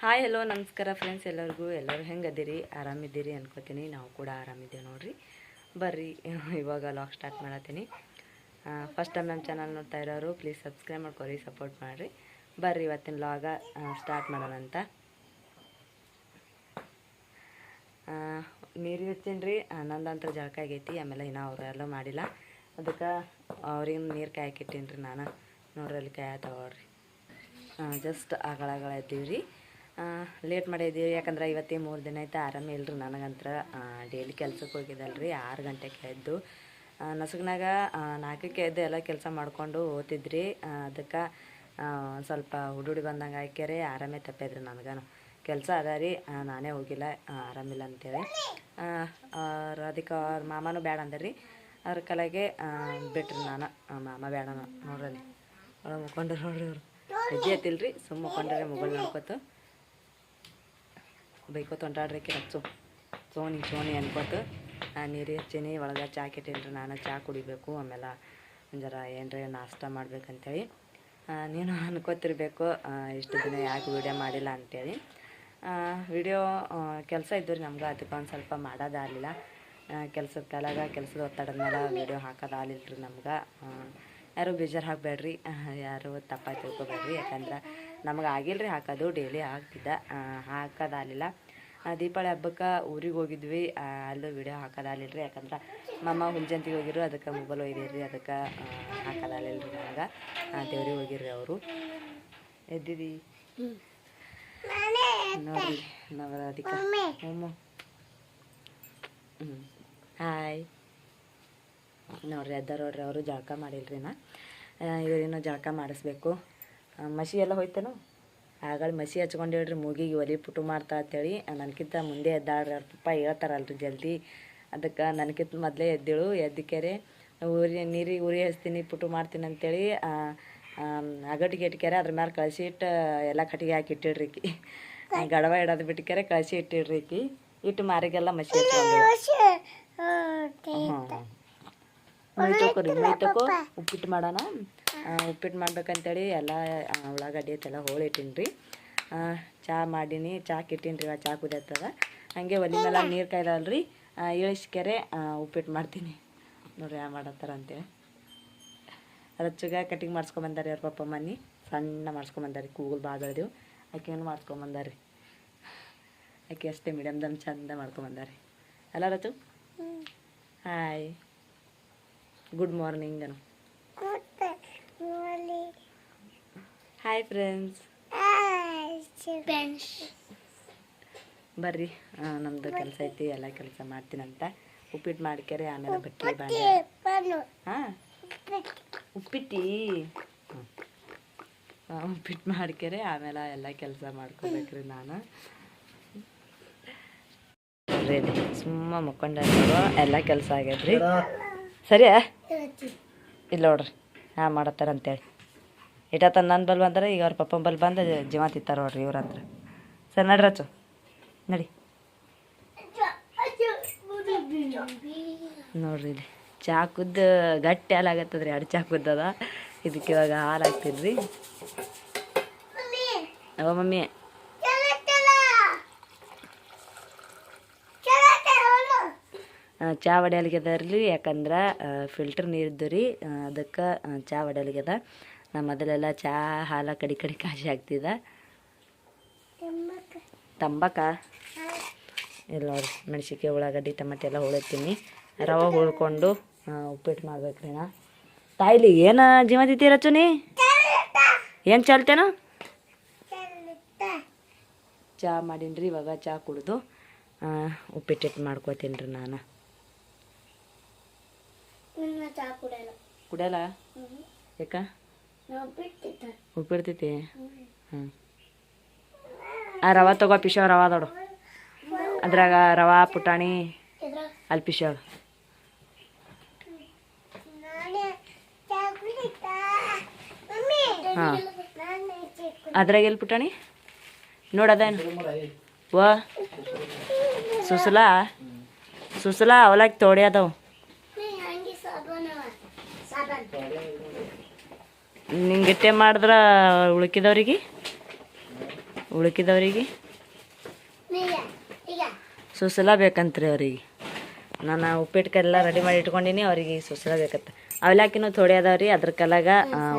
Hi hello ನಮಸ್ಕಾರ friends ಎಲ್ಲರಿಗೂ. ಎಲ್ಲರೂ ಹೆಂಗೆ ಅದೀರಿ ಆರಾಮಿದ್ದೀರಿ ಅನ್ಕೋತೀನಿ. ನಾವು ಕೂಡ ಆರಾಮಿದ್ದೇವೆ ನೋಡ್ರಿ. ಬರ್ರಿ, ಇವಾಗ ಲಾಗ್ ಸ್ಟಾರ್ಟ್ ಮಾಡತ್ತೀನಿ. ಫಸ್ಟ್ ಟೈಮ್ ನಮ್ಮ ಚಾನಲ್ ನೋಡ್ತಾ ಇರೋರು ಪ್ಲೀಸ್ ಸಬ್ಸ್ಕ್ರೈಬ್ ಮಾಡ್ಕೊರಿ ಸಪೋರ್ಟ್ ಮಾಡಿರಿ. ಬರ್ರಿ, ಇವತ್ತಿನ ಲಾಗ ಸ್ಟಾರ್ಟ್ ಮಾಡೋಣ ಅಂತ. ನೀರು ಇರ್ತೀನಿ ರೀ ನಂದಂತ್ರ ಜಳಕ ಆಗೈತಿ, ಆಮೇಲೆ ಇನ್ನೂ ಅವರೆಲ್ಲ ಮಾಡಿಲ್ಲ. ಅದಕ್ಕೆ ಅವ್ರಿಗೆ ನೀರು ಕಾಯಕ್ಕಿಟ್ಟೀನಿ ರೀ ನಾನು. ನೋಡ್ರಲ್ಲಿ ಕಾಯ ತಗೊಳ್ರಿ. ಜಸ್ಟ್ ಅಗಳಗಳ ಇದ್ದೀವಿ ರೀ ಲೇಟ್ ಮಾಡಿದ್ದೀವಿ ಯಾಕಂದ್ರೆ ಇವತ್ತೇ ಮೂರು ದಿನ ಆಯ್ತು, ಆರಾಮ ಇಲ್ಲರಿ ನನಗಂತ್ರ. ಡೈಲಿ ಕೆಲ್ಸಕ್ಕೆ ಹೋಗಿದ್ದಲ್ರಿ, ಆರು ಗಂಟೆಗೆ ಎದ್ದು ನಸುಗ್ನಾಗ ನಾಲ್ಕಕ್ಕೆ ಎದ್ದು ಎಲ್ಲ ಕೆಲಸ ಮಾಡಿಕೊಂಡು ಓದ್ತಿದ್ರಿ. ಅದಕ್ಕೆ ಸ್ವಲ್ಪ ಹುಡುಡಿ ಬಂದಂಗೆ ಹಾಕ್ಯಾರೆ ಆರಾಮೇ ತಪ್ಪಿದ್ರಿ ನನಗನು. ಕೆಲಸ ಅದ ರೀ ನಾನೇ ಹೋಗಿಲ್ಲ ಆರಾಮಿಲ್ಲ ಅಂತೇಳಿ. ಅದಕ್ಕೆ ಅವ್ರ ಮಾಮನೂ ಬೇಡ ಅಂದ್ರಿ ಅವ್ರ ಕಲೆಗೆ ಬಿಟ್ರಿ ನಾನು ಮಾಮ ಬೇಡ ನೋಡ್ರಲ್ಲಿ ಅವ್ರ ಮುಖಂಡ್ರು ನೋಡ್ರಿ ಅವ್ರು. ಆತಿಲ್ರಿ ಸುಮ್ಮ ಮುಖಂಡ್ರೆ ಮೊಬೈಲ್ ನೋಡ್ಕೊತ. ಬೈಕೋತ ಹೊಂಟಾಡ್ರಿ ರಚ್ಚು ಸೋನಿ ಸೋನಿ ಅನ್ಕೋತ ನೀರು ಹಚ್ಚೀನಿ ಒಳಗೆ ಚಾ ಕೆಟ್ಟಿಲ್ರಿ ನಾನು ಚಾ ಕುಡಿಬೇಕು ಆಮೇಲೆ ಜರ ಏನರ ನಾಷ್ಟ ಮಾಡ್ಬೇಕಂತೇಳಿ. ನೀನು ಅನ್ಕೋತಿರ್ಬೇಕು ಇಷ್ಟು ದಿನ ಯಾಕೆ ವೀಡಿಯೋ ಮಾಡಿಲ್ಲ ಅಂತೇಳಿ. ವಿಡಿಯೋ ಕೆಲಸ ಇದ್ದು ನಮ್ಗೆ ಅದಕ್ಕೆ ಒಂದು ಸ್ವಲ್ಪ ಮಾಡೋದಾಗಲಿಲ್ಲ ಕೆಲಸದ ಕೆಳಗೆ ಕೆಲಸದ ಒತ್ತಡದ ಮೇಲೆ ವೀಡಿಯೋ ಹಾಕೋದಾಗಲಿಲ್ಲ ರೀ ನಮ್ಗೆ. ಯಾರು ಬೇಜಾರು ಹಾಕಬೇಡ್ರಿ. ಯಾರು ತಪ್ಪಾಗಿ ತಿಳ್ಕೊಬೇಡ್ರಿ. ಯಾಕಂದ್ರೆ ನಮಗೆ ಆಗಿಲ್ಲ ರೀ ಹಾಕೋದು ಡೈಲಿ ಹಾಕ್ತಿದ್ದ ಹಾಕೋದಾಗಲಿಲ್ಲ. ದೀಪಾವಳಿ ಹಬ್ಬಕ್ಕೆ ಊರಿಗೆ ಹೋಗಿದ್ವಿ. ಅಲ್ಲೂ ವಿಡಿಯೋ ಹಾಕೋದಾಗಲಿಲ್ಲ ರೀ ಯಾಕಂದ್ರೆ ಮಮ್ಮ ಹುಂಜಂತಿಗೆ ಹೋಗಿರು ಅದಕ್ಕೆ ಮೊಬೈಲ್ ಒಯ್ದಿರಿ ಅದಕ್ಕೆ ಹಾಕೋದಾಗಲಿಲ್ಲ ರೀ ನನಗೆ ದೇವ್ರಿಗೆ ಹೋಗಿರ್ರಿ ಅವರು. ಎದ್ದಿದಿ? ನೋಡಿ ನಾವು ಹ್ಞೂ ಹ್ಞೂ ಹಾಯ್ ನೋಡ್ರಿ ಅದಾರ ನೋಡ್ರಿ ಅವರು ಜಳಕ ಮಾಡಿಲ್ರಿ ನಾ. ಇವ್ರೇನೋ ಜಳಕ ಮಾಡಿಸ್ಬೇಕು. ಮಸಿ ಎಲ್ಲ ಹೋಯ್ತೇನು? ಆಗಳ ಮಸಿ ಹಚ್ಕೊಂಡಿಡ್ರಿ ಮೂಗಿಗೆ ಒಲಿ ಪುಟು ಮಾಡ್ತಾ ಅಂತೇಳಿ. ನನಗಿಂತ ಮುಂದೆ ಎದ್ದಾಳ್ರಿ ಅವ್ರ ಪಪ್ಪ ಹೇಳ್ತಾರಲ್ರಿ ಜಲ್ದಿ. ಅದಕ್ಕೆ ನನಗಿಂತ ಮೊದಲೇ ಎದ್ದೇಳು ಎದ್ದಕ್ಕೆರೆ ಊರಿ ನೀರಿಗೆ ಉರಿ ಹಚ್ತೀನಿ ಪುಟು ಮಾಡ್ತೀನಿ ಅಂತೇಳಿ ಅಗಟಿಗೆ ಇಟ್ಕ್ಯಾರೆ ಅದ್ರ ಮ್ಯಾಲೆ ಕಳಿಸಿ ಇಟ್ಟು ಎಲ್ಲ ಕಟ್ಟಿಗೆ ಹಾಕಿ ಇಟ್ಟಿಡ್ರಿ ಈಕಿ. ಗಡವ ಇಡೋದು ಬಿಟ್ಕ್ಯಾರೆ ಕಳಿಸಿ ಇಟ್ಟಿಡ್ರಿ ಈಕಿ. ಇಟ್ಟು ಮಾರಿಗೆಲ್ಲ ಮಸಿ ಹಚ್ಕೊಂಡು ಹಾಂ ಮೈ ತಕೋರಿ ಮೈ ತಕೋ ಉಪ್ಪಿಟ್ಟು ಮಾಡೋಣ. ಆ, ಉಪ್ಪಿಟ್ಟು ಮಾಡ್ಬೇಕಂತೇಳಿ ಎಲ್ಲ ಆ, ಉಳ್ಳಾಗಡ್ಡಿ ಐತೆಲ್ಲ ಹೋಳಿ ಇಟ್ಟೀನಿ ರೀ ಚಹಾ ಮಾಡೀನಿ ಚಹಾ ಇಟ್ಟೀನಿ ರೀ ಚಹಾ ಕುದಿಯತ್ತದ ಹಾಗೆ ಒಲಿ ಮೇಲೆ ನೀರು ಕಾಯ್ದಲ್ರಿ ಇಳಿಸ್ಕೆರೆ ಉಪ್ಪಿಟ್ಟು ಮಾಡ್ತೀನಿ. ನೋಡ್ರಿ ಯಾವ ಮಾಡತ್ತಾರ ಅಂತೇಳಿ. ರಚ್ಚಗ ಕಟಿಂಗ್ ಮಾಡ್ಸ್ಕೊಂಬಂದಾರಿ ಅವ್ರ ಪಪ್ಪ ಮನೆ ಸಣ್ಣ ಮಾಡ್ಸ್ಕೊಂಬಂದಾರಿ ಕೂಗಲ್ ಭಾಳ ಬೆಳೆದೆವು ಆಕೆನೂ ಮಾಡ್ಸ್ಕೊಂಬಂದಾರಿ ಆಕೆ ಅಷ್ಟೇ ಮೀಡಿಯಮ್ ದಮ್ ಚಂದ ಮಾಡ್ಕೊಂಬಂದಾರಿ ಎಲ್ಲ Rachu? Hi good morning Anu hi friends ಬರ್ರಿ ಆ, ನಮ್ದು ಕೆಲಸ ಐತಿ ಎಲ್ಲ ಕೆಲಸ ಮಾಡ್ತೀನಂತ. ಉಪ್ಪಿಟ್ಟು ಮಾಡ್ಕ್ಯಾರೆ ಆಮೇಲೆ ಬಟ್ಟೆ ಬಾಂಡೆ ಹಾಂ? ಉಪ್ಪಿಟ್ಟಿ? ಉಪ್ಪಿಟ್ಟು ಮಾಡ್ಕ್ಯಾರೆ ಆಮೇಲೆ ಎಲ್ಲ ಕೆಲಸ ಮಾಡ್ಕೋಬೇಕ್ರಿ ನಾನು. ಸುಮ್ಮ ಮುಕ್ಕೊಂಡ ಎಲ್ಲ ಕೆಲಸ ಆಗೈತ್ರಿ ಸರಿಯಾ? ಇಲ್ಲ ನೋಡ್ರಿ ಹಾಂ ಮಾಡತ್ತಾರ ಅಂತೇಳಿ. ಇಟ್ಟ ನನ್ನ ಬಲ್ ಬಂದ್ರೆ, ಈಗ ಅವ್ರ ಪಪ್ಪನ ಬಲ್ ಬಂದು ಜೀವ ತಿತ್ತಾರ ನೋಡ್ರಿ ಇವ್ರ ಅಂದ್ರೆ ಸರಿ, ನಡ್ರಿ ರಚು ನಡಿ. ನೋಡ್ರಿ ಇಲ್ಲಿ, ಚಾ ಕುದ್ದು ಗಟ್ಟಿ ಹಾಲು ಆಗತ್ತದ್ರಿ, ಎರಡು ಚಾ ಕುದ್ದದ. ಇದಕ್ಕೆ ಇವಾಗ ಹಾಲು ಹಾಕ್ತೀನಿ ರೀ ಅವ ಮಮ್ಮಿ ಆ, ಚಾ ರೀ ಯಾಕಂದ್ರೆ ಫಿಲ್ಟರ್ ನೀರಿದ್ದು ರೀ ಅದಕ್ಕೆ ಚಾ ಒಡೆಯಲ್ಗ್ಯದ ನಾ ಮೊದಲೆಲ್ಲ ಚಾ ಹಾಲ ಕಡಿ ಕಡಿ ಕಾಶಿ ಆಗ್ತಿದ ತಂಬಾಕ. ಇಲ್ಲ ನೋಡ್ರಿ ಮೆಣಸಿನ್ಕಾಯಿ ಉಳ್ಳಾಗಡ್ಡಿ ಟೊಮೆಟೊ ಎಲ್ಲ ಹುಳತ್ತೀನಿ ರವೆ ಹುಳ್ಕೊಂಡು ಉಪ್ಪಿಟ್ಟು ಉಪ್ಪಿಟ್ಟು ಮಾಡ್ಬೇಕ್ರಿ ನಾ. ತಾಯಿಲಿ ಏನು ಜೀವ ತಿತ್ತೀರ ಚುನಿ ಏನು ಚಲ್ತೇನು ಚಾ ಮಾಡೀನಿ ರೀ ಇವಾಗ ಚಾ ಕುಡಿದು ಉಪ್ಪಿಟ್ಟಿಟ್ಟು ಮಾಡ್ಕೋತೀನಿ ರೀ ನಾನು. ಕುಡಿಯಲ್ಲ. ಯಾಕ? ಉಪ್ಪಿಡ್ತೈತಿ ಹ್ಞೂ ಆ ರವೆ ತಗೋ ಪಿಶವ್ ರವೆ ದೊಡು ಅದ್ರಾಗ ರವಾ ಪುಟಾಣಿ ಅಲ್ಲಿ ಪಿಶವ್. ಹಾಂ. ಅದ್ರಾಗ ಎಲ್ಲಿ ಪುಟಾಣಿ? ನೋಡದೇನು ವ. ಸುಸಲಾ? ಸುಸಲಾ ಅವಲಾಗಿ ತೋಡಿ ಅದಾವ. ನಿಂಗೆ ಗಿಟ್ಟೆ ಮಾಡಿದ್ರ ಉಳ್ಕಿದವ್ರಿಗೆ? ಉಳ್ಕಿದವ್ರಿಗೆ? ಸುಸಲ ಬೇಕಂತ್ರಿ ಅವ್ರಿಗೆ. ನಾನು ಉಪ್ಪಿಟ್ಟಕ್ಕೆಲ್ಲ ರೆಡಿ ಮಾಡಿ ಇಟ್ಕೊಂಡಿನಿ ಅವ್ರಿಗೆ ಸುಸಲ ಬೇಕತ್ತೆ ಅವಲಾಕಿನೂ ಥೋಡೆ ಅದಾವ್ರಿ ಅದ್ರ ಕಲಾಗ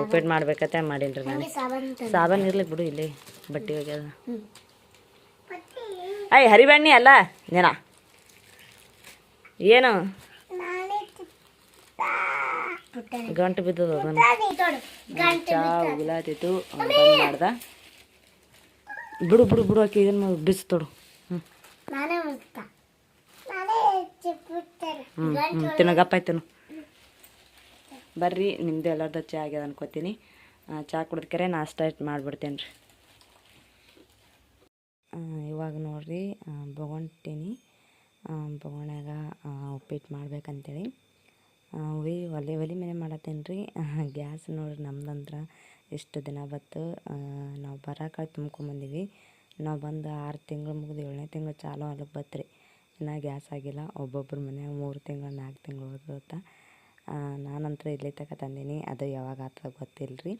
ಉಪ್ಪಿಟ್ಟು ಮಾಡ್ಬೇಕತ್ತೆ ಮಾಡಿಲ್ರಿ ನಾನು. ಸಾಬನ್ ಇರ್ಲಿ ಬಿಡು ಇಲ್ಲಿ ಬಟ್ಟೆ ಒಗ್ಯದ. ಅಯ್ಯ ಹರಿಬಣ್ಣಿ ಅಲ್ಲ ನೆನ? ಏನು? ಗಂಟು ಬಿದ್ದದ ಚಾ ಉಗುಲಾತಿತ್ತು ಬಂದ್ ಮಾಡ್ದ. ಬಿಡು ಬಿಡು ಬಿಡು ಹಾಕಿ ಇದನ್ನ ಬಿಸಿ ತೊಡು. ಹ್ಞೂ ಹ್ಞೂ ಹ್ಞೂ ತಿನ್ನು ಗಪ್ಪ ಆಯ್ತು ಬರ್ರಿ ನಿಮ್ದು ಎಲ್ಲರದ ಚಾ ಆಗ್ಯದ ಅನ್ಕೋತೀನಿ. ಚಹಾ ಕುಡಿದ್ಕರೆ ನಾಷ್ಟ ಇಟ್ಟು ಮಾಡಿಬಿಡ್ತೇನೆ ರೀ ಇವಾಗ ನೋಡ್ರಿ ಬೊಗೊಂತೀನಿ ಬೊಗೋಣ್ಯಾಗ ಉಪ್ಪಿಟ್ಟು ಮಾಡ್ಬೇಕಂತೇಳಿ. ಉಳಿ ಒಲೆ ಒಲೆ ಮೇಲೆ ಮಾಡತ್ತೇನೆ ರೀ? ಗ್ಯಾಸ್ ನೋಡ್ರಿ ನಮ್ದಂದ್ರೆ ಎಷ್ಟು ದಿನ ಬತ್ತು? ನಾವು ಬರಾಕ ತುಂಬ್ಕೊಂಬಂದೀವಿ ನಾವು ಬಂದು ಆರು ತಿಂಗಳು ಮುಗಿದು ಏಳನೇ ತಿಂಗಳು ಚಾಲು ಆಗ್ಲಿಕ್ಕೆ ಬತ್ರಿ ಇನ್ನೂ ಗ್ಯಾಸ್ ಆಗಿಲ್ಲ. ಒಬ್ಬೊಬ್ರ ಮನ್ಯಾಗ ಮೂರು ತಿಂಗಳು ನಾಲ್ಕು ತಿಂಗಳು ಓದತ್ತ ನಾನಂತರ ಇಲ್ಲಿ ತಕ ತಂದೀನಿ. ಅದು ಯಾವಾಗ ಆತ ಗೊತ್ತಿಲ್ಲ ರೀ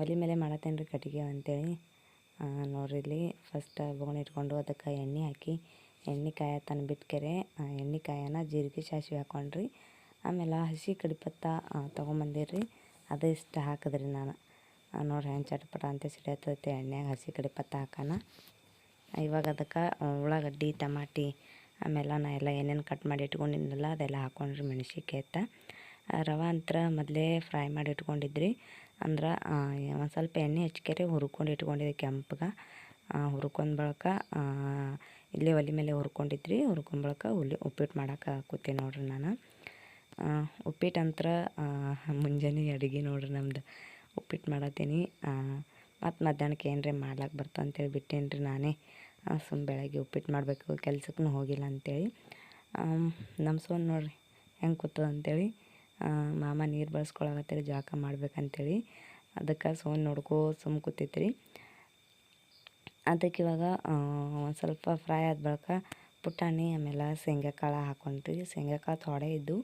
ಒಲೆ ಮೇಲೆ ಮಾಡತ್ತೇನೆ ರೀ ಕಟ್ಟಿಗೆ ಅಂತೇಳಿ. ಆ, ಫಸ್ಟ್ ಬೊಗಣೆ ಇಟ್ಕೊಂಡು ಅದಕ್ಕೆ ಎಣ್ಣೆ ಹಾಕಿ. ಎಣ್ಣೆ ಕಾಯ ತನ ಬಿಟ್ಕೆರೆ ಎಣ್ಣೆ ಕಾಯನ ಜೀರಿಗೆ ಸಾಸಿವೆ ಹಾಕೊಂಡ್ರಿ. ಆಮೇಲೆ ಹಸಿ ಕಡಿಪತ್ತ ತೊಗೊಂಬಂದಿರಿ ಅದು ಇಷ್ಟ ಹಾಕಿದ್ರಿ ನಾನು. ನೋಡ್ರಿ ಹೆಂಗೆ ಚಟಪಟ ಅಂತ ಸಿಡಿಯತ್ತೈತೆ. ಎಣ್ಣೆಗೆ ಹಸಿ ಕಡಿಪತ್ತ ಹಾಕೋಣ ಇವಾಗ ಅದಕ್ಕೆ ಉಳ್ಳಾಗಡ್ಡಿ, ಟಮಾಟಿ, ಆಮೇಲೆ ನಾ ಎಲ್ಲ ಏನೇನು ಕಟ್ ಮಾಡಿ ಇಟ್ಕೊಂಡಿದ್ನಲ್ಲ ಅದೆಲ್ಲ ಹಾಕೊಂಡ್ರಿ ಮೆಣಸಿನ್ಕಾಯಿ ಎತ್ತ ರವೆ ಅಂತರ ಮೊದಲೇ ಫ್ರೈ ಮಾಡಿ ಇಟ್ಕೊಂಡಿದ್ರಿ. ಅಂದ್ರೆ ಒಂದು ಸ್ವಲ್ಪ ಎಣ್ಣೆ ಹಚ್ಕೆರೆ ಹುರ್ಕೊಂಡು ಇಟ್ಕೊಂಡಿದ್ದೆ ಕೆಂಪಗೆ. ಹುರ್ಕೊಂಡ್ ಬಳಕ ಇಲ್ಲೇ ಒಲೆ ಮೇಲೆ ಹುರ್ಕೊಂಡಿದ್ರಿ. ಹುರ್ಕೊಂಡ್ ಬಳಕ ಉಲ್ಲಿ ಉಪ್ಪಿಟ್ಟು ಮಾಡೋಕೆ ಕೂತೀನಿ ನೋಡ್ರಿ ನಾನು. ಆ, ಉಪ್ಪಿಟ್ಟು ಅಂತರ ಮುಂಜಾನೆ ಅಡುಗೆ ನೋಡ್ರಿ ನಮ್ದು ಉಪ್ಪಿಟ್ಟು ಮಾಡತ್ತೀನಿ. ಮತ್ತು ಮಧ್ಯಾಹ್ನಕ್ಕೆ ಏನರೇ ಮಾಡ್ಲಾಕೆ ಬರ್ತಾ ಅಂತೇಳಿ ಬಿಟ್ಟೇನಿ ರೀ ನಾನೇ ಸುಮ್ಮ ಬೆಳಗ್ಗೆ ಉಪ್ಪಿಟ್ಟು ಮಾಡಬೇಕು ಕೆಲ್ಸಕ್ಕೂ ಹೋಗಿಲ್ಲ ಅಂತೇಳಿ. ನಮ್ಮ ಸೋನ್ ನೋಡ್ರಿ ಹೆಂಗೆ ಕೂತದ ಅಂತೇಳಿ. ಮಾಮ ನೀರು ಬಳಸ್ಕೊಳಕತ್ತೀರಿ ಜಾಕ ಮಾಡ್ಬೇಕಂತೇಳಿ. ಅದಕ್ಕೆ ಸೋನ್ ನೋಡ್ಕೋ ಸುಮ್ಮ ಕೂತೈತ್ರಿ. ಅದಕ್ಕೆ ಇವಾಗ ಒಂದು ಸ್ವಲ್ಪ ಫ್ರೈ ಆದ ಬಳಿಕ ಪುಟಾಣಿ ಆಮೇಲೆ ಶೇಂಗಾ ಕಾಳು ಹಾಕೊಂಡ್ರಿ ಶೇಂಗಾ ಕಾಳು ಥೋಡೆ ಇದ್ದು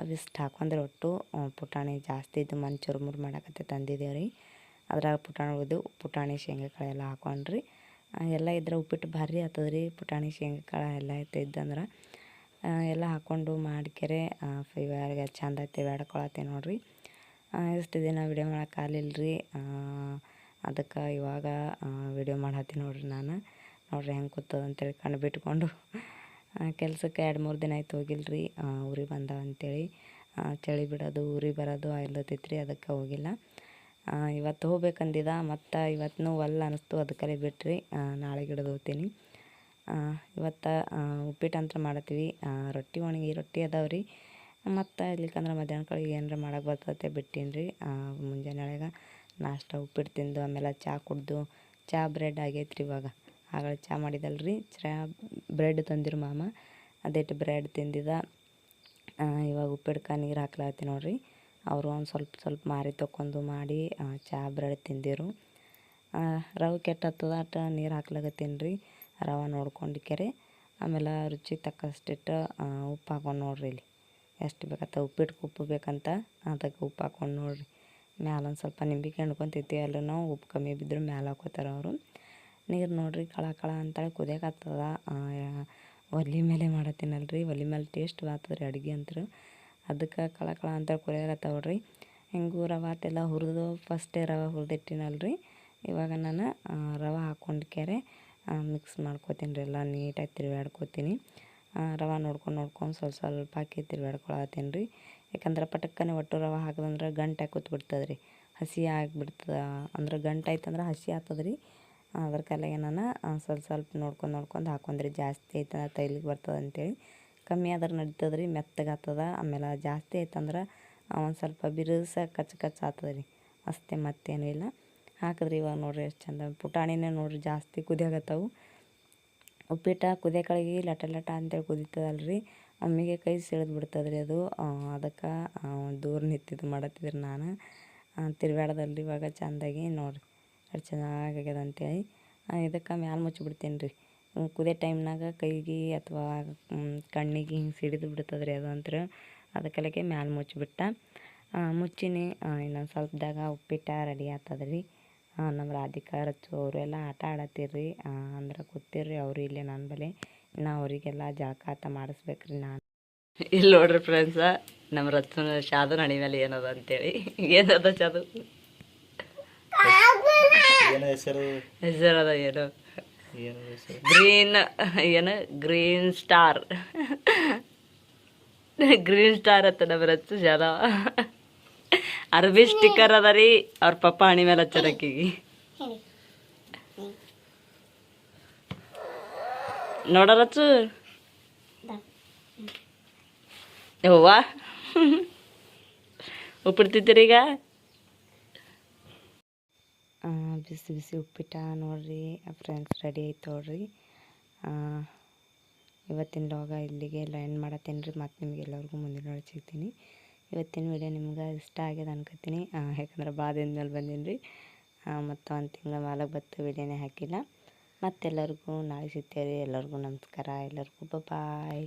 ಅವಿಷ್ಟು ಹಾಕೊಂಡ್ರೆ ಒಟ್ಟು ಪುಟಾಣಿ ಜಾಸ್ತಿ ಇದ್ದು ಮನೆ ಚುರುಮುರು ಮಾಡಕತ್ತೆ ತಂದಿದ್ದೇವೆ ರೀ. ಅದ್ರಾಗ ಪುಟಾಣಿ ಉಳಿದು ಪುಟಾಣಿ ಶೇಂಗಾ ಕಾಳು ಎಲ್ಲ ಹಾಕೊಂಡ್ರಿ. ಎಲ್ಲ ಇದ್ರೆ ಉಪ್ಪಿಟ್ಟು ಭಾರಿ ಆತದ್ರಿ ರೀ ಪುಟಾಣಿ ಶೇಂಗಾ ಕಾಳು ಎಲ್ಲ ಇದ್ದಂದ್ರೆ. ಎಲ್ಲ ಹಾಕ್ಕೊಂಡು ಮಾಡ್ಕೆರೆ ಇವಾಗ ಚಂದ ಐತೆ ಬೇಡ್ಕೊಳತ್ತೆ ನೋಡಿರಿ. ಇಷ್ಟು ದಿನ ವಿಡಿಯೋ ಮಾಡೋಕ್ಕಾಗಲಿಲ್ಲ ರೀ ಅದಕ್ಕೆ ಇವಾಗ ವಿಡಿಯೋ ಮಾಡತ್ತೀನಿ ನೋಡಿರಿ ನಾನು. ನೋಡಿರಿ ಹೆಂಗೆ ಕೂತದಂತೇಳಿ ಕಣ್ಣು ಬಿಟ್ಕೊಂಡು. ಕೆಲಸಕ್ಕೆ ಎರಡು ಮೂರು ದಿನ ಆಯ್ತು ಹೋಗಿಲ್ರಿ. ಊರಿಗೆ ಬಂದಾವ ಅಂತೇಳಿ. ಚಳಿ ಬಿಡೋದು ಊರಿಗೆ ಬರೋದು ಆಯ್ಲತ್ತೈತ್ರಿ ಅದಕ್ಕೆ ಹೋಗಿಲ್ಲ. ಇವತ್ತು ಹೋಗ್ಬೇಕಂದಿದ ಮತ್ತು ಇವತ್ತು ಒಲ್ಲ ಅನ್ನಿಸ್ತು ಅದಕ್ಕೆ ಬಿಟ್ರಿ. ಆ, ನಾಳೆ ಗಿಡದ ಹೋಗ್ತೀನಿ. ಇವತ್ತು ಉಪ್ಪಿಟ್ಟು ಅಂತ ಮಾಡತ್ತೀವಿ. ರೊಟ್ಟಿ ಒಣಗಿ ರೊಟ್ಟಿ ಅದಾವ್ರಿ. ಮತ್ತು ಇಲ್ಲಿಕಂದ್ರೆ ಮಧ್ಯಾಹ್ನ ಕಳಿಗೆ ಏನಾರ ಮಾಡೋಕೆ ಬರ್ತೈತೆ ಬಿಟ್ಟೀನಿ ರೀ ಮುಂಜಾನೆ ಒಳಗೆ ನಾಷ್ಟ ಉಪ್ಪಿಟ್ಟು ತಿಂದು ಆಮೇಲೆ ಚಹಾ ಕುಡ್ದು ಚಹಾ ಬ್ರೆಡ್ ಆಗೈತೆ ರೀ ಇವಾಗ. ಆಗಳ ಚಹಾ ಮಾಡಿದಲ್ರಿ. ಚಾ ಬ್ರೆಡ್ ತಂದಿರು ಮಾಮ. ಅದೇಟು ಬ್ರೆಡ್ ತಿಂದಿದ. ಇವಾಗ ಉಪ್ಪಿಡ್ಕ ನೀರು ಹಾಕ್ಲಾತಿ ನೋಡ್ರಿ. ಅವರು ಒಂದು ಸ್ವಲ್ಪ ಸ್ವಲ್ಪ ಮಾರಿ ತೊಗೊಂಡು ಮಾಡಿ ಚಹಾ ಬ್ರೆಡ್ ತಿಂದಿರು. ರವ ಕೆಟ್ಟತ್ತದ ಅಟ ನೀರು ಹಾಕ್ಲಾಗತ್ತೀನಿ ರೀ ರವೆ ನೋಡ್ಕೊಂಡಿಕೆರೆ ಆಮೇಲೆ ರುಚಿ ತಕ್ಕಷ್ಟಿಟ್ಟು ಉಪ್ಪು ಹಾಕೊಂಡು ನೋಡ್ರಿ ಇಲ್ಲಿ. ಎಷ್ಟು ಬೇಕತ್ತ ಉಪ್ಪಿಟ್ಟು ಉಪ್ಪು ಬೇಕಂತ ಅದಕ್ಕೆ ಉಪ್ಪು ಹಾಕೊಂಡು ನೋಡ್ರಿ. ಮ್ಯಾಲೊಂದು ಸ್ವಲ್ಪ ನಿಂಬಿಕೆ ಹಣ್ಕೊಂತೈತಿ ಅಲ್ಲೂ ನಾವು. ಉಪ್ಪು ಕಮ್ಮಿ ಬಿದ್ದರೂ ಮ್ಯಾಲೆ ಹಾಕೋತಾರೆ ಅವರು. ನೀರು ನೋಡ್ರಿ ಕಳ ಕಳ ಅಂತೇಳಿ ಕುದಿಯಕತ್ತದ ಒಲೆ ಮೇಲೆ ಮಾಡತ್ತೀನಲ್ರಿ, ಒಲೆ ಮೇಲೆ ಟೇಸ್ಟ್ ಬಾತದ್ರಿ ಅಡುಗೆ ಅಂತೂ ಅದಕ್ಕೆ ಕಳ ಕಳ ಅಂತ ಕುದಿಯಕತ್ತಾವ ನೋಡ್ರಿ. ಹೆಂಗೂ ರವೆ ತೆಲ್ಲ ಹುರಿದು ಫಸ್ಟೇ ರವೆ ಹುರಿದಿಟ್ಟಿನಲ್ರಿ. ಇವಾಗ ನಾನು ರವೆ ಹಾಕ್ಕೊಂಡು ಕೆರೆ ಮಿಕ್ಸ್ ಮಾಡ್ಕೋತೀನಿ ರೀ ಎಲ್ಲ ನೀಟಾಗಿ ತಿರುಗಾಡ್ಕೋತೀನಿ ರವೆ ನೋಡ್ಕೊಂಡು ನೋಡ್ಕೊಂಡು ಸ್ವಲ್ಪ ಸ್ವಲ್ಪ ಹಾಕಿ ತಿರುಗಾಡ್ಕೊಳತ್ತೀನಿ ರೀ. ಯಾಕಂದ್ರೆ ಪಟಕ್ಕನೆ ಒಟ್ಟು ರವೆ ಹಾಕಿದಂದ್ರೆ ಗಂಟೆ ಕೂತ್ಬಿಡ್ತದೆ ರೀ ಹಸಿ ಆಗಿಬಿಡ್ತದ, ಅಂದ್ರೆ ಗಂಟು ಆಯ್ತಂದ್ರೆ ಹಸಿ ಆಗ್ತದ್ರಿ. ರೀ ಅದ್ರ ಕಾಲಾಗೆ ಸ್ವಲ್ಪ ಸ್ವಲ್ಪ ನೋಡ್ಕೊಂಡು ನೋಡ್ಕೊಂಡು ಹಾಕೊಂಡ್ರಿ ಜಾಸ್ತಿ ಆಯ್ತಂದ್ರೆ ತೈಲಿಗೆ ಬರ್ತದೆ ಅಂತೇಳಿ. ಕಮ್ಮಿ ಆದ್ರೆ ನಡೀತದ್ರಿ ರೀ ಮೆತ್ತಗೆ ಆಗ್ತದ, ಆಮೇಲೆ ಜಾಸ್ತಿ ಆಯ್ತಂದ್ರೆ ಒಂದು ಸ್ವಲ್ಪ ಬಿರುಸ ಕಚ್ಚ ಕಚ್ ಆಗ್ತದೆ ರೀ ಅಷ್ಟೇ ಮತ್ತೇನೂ ಇಲ್ಲ. ಹಾಕಿದ್ರಿ ಇವಾಗ ನೋಡ್ರಿ ಎಷ್ಟು ಚಂದ. ಪುಟಾಣಿನೇ ನೋಡ್ರಿ ಜಾಸ್ತಿ ಕುದಿಯಾಗತ್ತವು ಉಪ್ಪಿಟ್ಟ ಕುದಿಯೋಕಳಿಗೆ ಲಟ ಲಟ ಅಂತೇಳಿ ರೀ ಅಮ್ಮಿಗೆ ಕೈ ಸೆಳೆದು ಬಿಡ್ತದೆ ರೀ ಅದು ಅದಕ್ಕೆ ದೂರ ನಿಂತಿದ್ದು ಮಾಡತ್ತಿದ್ರಿ ನಾನು. ತಿರ್ವಾಡದಲ್ಲಿ ಇವಾಗ ಚಂದಾಗಿ ನೋಡ್ರಿ. ಎಷ್ಟು ಚೆನ್ನಾಗಾಗ್ಯದ ಅಂತೇಳಿ. ಇದಕ್ಕೆ ಮ್ಯಾಲೆ ಮುಚ್ಚಿಬಿಡ್ತೀನಿ ರೀ ಕುದಿಯೋ ಟೈಮ್ನಾಗ ಕೈಗೆ ಅಥವಾ ಕಣ್ಣಿಗೆ ಹಿಂಗೆ ಸಿಡಿದು ಬಿಡ್ತದೆ ರೀ ಅದು ಅಂತ್ರ ಅದಕ್ಕೆಲ್ಲಕ್ಕೆ ಮ್ಯಾಲೆ ಮುಚ್ಚಿಬಿಟ್ಟ. ಮುಚ್ಚಿನಿ. ಇನ್ನೊಂದು ಸ್ವಲ್ಪದಾಗ ಉಪ್ಪಿಟ್ಟು ರೆಡಿ ಆಗ್ತದೆ ರೀ ನಮ್ಮ ರಾಧಿಕಾ ರಚ್ಚು ಎಲ್ಲ ಆಟ ಆಡತ್ತೀರಿ ಅಂದ್ರೆ ಕೂತಿರ್ರಿ ಅವರು ಇಲ್ಲೇ ನನ್ನ ಬಳಿ. ನಾ ಅವರಿಗೆಲ್ಲ ಜಳಕ ಆತ ಮಾಡಿಸ್ಬೇಕ್ರಿ ನಾನು. ಇಲ್ಲಿ ನೋಡ್ರಿ ಫ್ರೆಂಡ್ಸ ನಮ್ಮ ರಚ್ಚನ ಶಾದು ಹಣಿ ಮೇಲೆ ಏನದ ಅಂತೇಳಿ. ಏನದ ಶಾದು ಏನು ಹೆಸರು? ಹೆಸರದ ಏನು? ಏನು ಹೆಸರು? ಗ್ರೀನ್ ಏನು? Green star. ಗ್ರೀನ್ ಸ್ಟಾರ್ ಅತ್ತ ನಮ್ಮ ಜನ. ಅರ್ಬಿ ಸ್ಟಿಕ್ಕರ್ ಅದ ರೀ ಅವ್ರ ಪಪ್ಪ ಹಣಿ ಮೇಲೆ ಹಚ್ಚರಕ್ಕಿಗಿ ನೋಡರಚ್ಚು ರಚ್ಚು ಯವ್ವ. ಉಪ್ಪಿಡ್ತಿದ್ದೀರಿ ಈಗ? ಬಿಸಿ ಬಿಸಿ ಉಪ್ಪಿಟ್ಟ ನೋಡಿರಿ ಫ್ರೆಂಡ್ಸ್ ರೆಡಿ ಆಯ್ತು ನೋಡ್ರಿ. ಇವತ್ತಿನ ಲಾಗ ಇಲ್ಲಿಗೆ ಎಲ್ಲ ಎಂಡ್ ಮಾಡತ್ತೀನಿ ರೀ, ಮತ್ತು ನಿಮ್ಗೆ ಎಲ್ಲರಿಗೂ ಮುಂದಿನ ನೋಡಿ ಸಿಗ್ತೀನಿ. ಇವತ್ತಿನ ವಿಡಿಯೋ ನಿಮ್ಗೆ ಇಷ್ಟ ಆಗ್ಯದ ಅನ್ಕೋತೀನಿ. ಯಾಕಂದ್ರೆ ಮೇಲೆ ಬಂದೀನಿ ರೀ. ಮತ್ತು ಒಂದು ತಿಂಗಳ ಮಾಲಕ್ಕೆ ಬತ್ತು ವಿಡಿಯೋನೇ ಹಾಕಿಲ್ಲ. ಮತ್ತೆಲ್ಲರಿಗೂ ನಾಳೆ ಸಿಗ್ತೇವೆ ಎಲ್ಲರಿಗೂ ನಮಸ್ಕಾರ, ಎಲ್ಲರಿಗೂ ಬಾಯ್